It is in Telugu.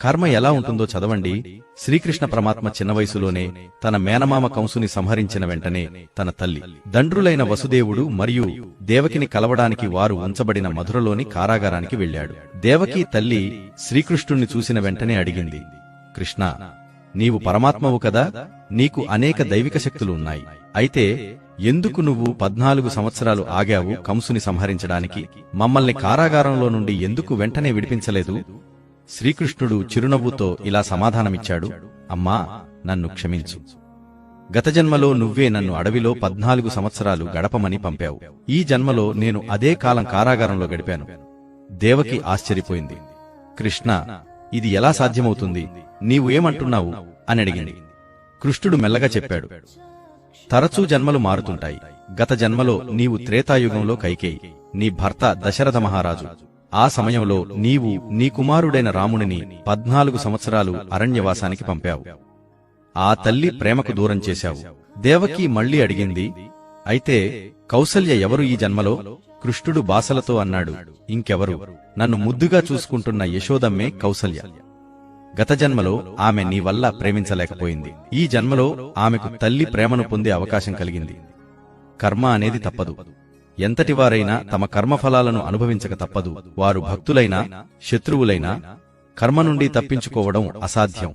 కర్మ ఎలా ఉంటుందో చదవండి. శ్రీకృష్ణ పరమాత్మ చిన్న వయసులోనే తన మేనమామ కంసుని సంహరించిన వెంటనే తన తల్లి దండ్రులైన వసుదేవుడు మరియు దేవకిని కలవడానికి వారు ఉంచబడిన మధురలోని కారాగారానికి వెళ్ళాడు. దేవకి తల్లి శ్రీకృష్ణుణ్ణి చూసిన వెంటనే అడిగింది కృష్ణ నీవు పరమాత్మవు కదా? నీకు అనేక దైవిక శక్తులు ఉన్నాయి. అయితే ఎందుకు నువ్వు పద్నాలుగు సంవత్సరాలు ఆగావు కంసుని సంహరించడానికి? మమ్మల్ని కారాగారంలో నుండి ఎందుకు వెంటనే విడిపించలేదు? శ్రీకృష్ణుడు చిరునవ్వుతో ఇలా సమాధానమిచ్చాడు అమ్మా నన్ను క్షమించు. గత జన్మలో నువ్వే నన్ను అడవిలో పద్నాలుగు సంవత్సరాలు గడపమని పంపావు. ఈ జన్మలో నేను అదే కాలం కారాగారంలో గడిపాను. దేవకి ఆశ్చర్యపోయింది. కృష్ణ ఇది ఎలా సాధ్యమవుతుంది? నీవు ఏమంటున్నావు? అని అడిగింది. కృష్ణుడు మెల్లగా చెప్పాడు. తరచూ జన్మలు మారుతుంటాయి. గత జన్మలో నీవు త్రేతాయుగంలో కైకేయి. నీ భర్త దశరథ మహారాజు. ఆ సమయంలో నీవు నీ కుమారుడైన రామునిని పద్నాలుగు సంవత్సరాలు అరణ్యవాసానికి పంపావు. ఆ తల్లి ప్రేమకు దూరం చేశావు. దేవకి మళ్ళీ అడిగింది అయితే కౌసల్య ఎవరు ఈ జన్మలో? కృష్ణుడు బాసలతో అన్నాడు ఇంకెవరు? నన్ను ముద్దుగా చూసుకుంటున్న యశోదమ్మే కౌసల్య. గత జన్మలో ఆమె నీ వల్ల ప్రేమించలేకపోయింది. ఈ జన్మలో ఆమెకు తల్లి ప్రేమను పొందే అవకాశం కలిగింది. కర్మ అనేది తప్పదు. ఎంతటివారైనా తమ కర్మఫలాలను అనుభవించక తప్పదు. వారు భక్తులైనా శత్రువులైనా కర్మ నుండి తప్పించుకోవడం అసాధ్యం.